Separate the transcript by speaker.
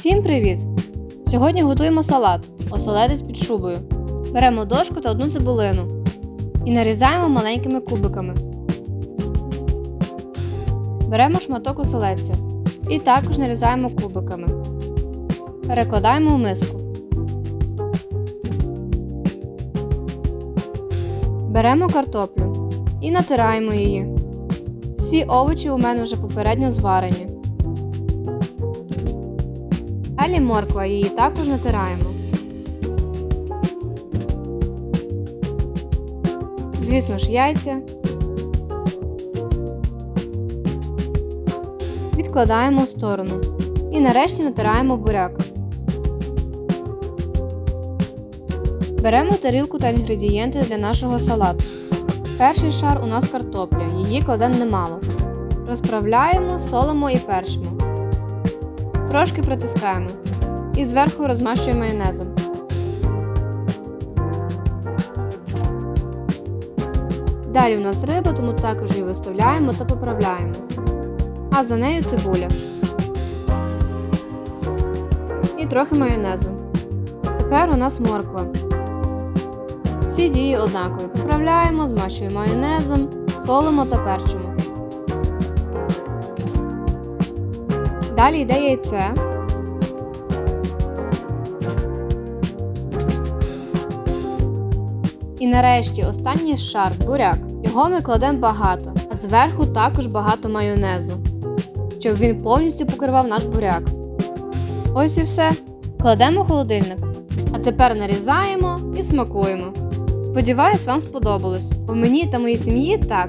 Speaker 1: Всім привіт! Сьогодні готуємо салат, оселедець під шубою. Беремо дошку та одну цибулину і нарізаємо маленькими кубиками. Беремо шматок оселедця і також нарізаємо кубиками. Перекладаємо у миску. Беремо картоплю і натираємо її. Всі овочі у мене вже попередньо зварені. Далі морква її також натираємо. Звісно ж, яйця. Відкладаємо в сторону. І нарешті натираємо буряк. Беремо тарілку та інгредієнти для нашого салату. Перший шар у нас картопля, її кладемо немало. Розправляємо, солимо і перчимо. Трошки протискаємо. І зверху розмащуємо майонезом. Далі у нас риба, тому також її виставляємо та поправляємо. А за нею цибуля. І трохи майонезу. Тепер у нас морква. Всі дії однакові. Поправляємо, змащуємо майонезом, солимо та перчимо. Далі йде яйце. І нарешті останній шар буряк. Його ми кладемо багато, а зверху також багато майонезу, щоб він повністю покривав наш буряк. Ось і все. Кладемо в холодильник. А тепер нарізаємо і смакуємо. Сподіваюсь, вам сподобалось. Бо мені та моїй сім'ї так.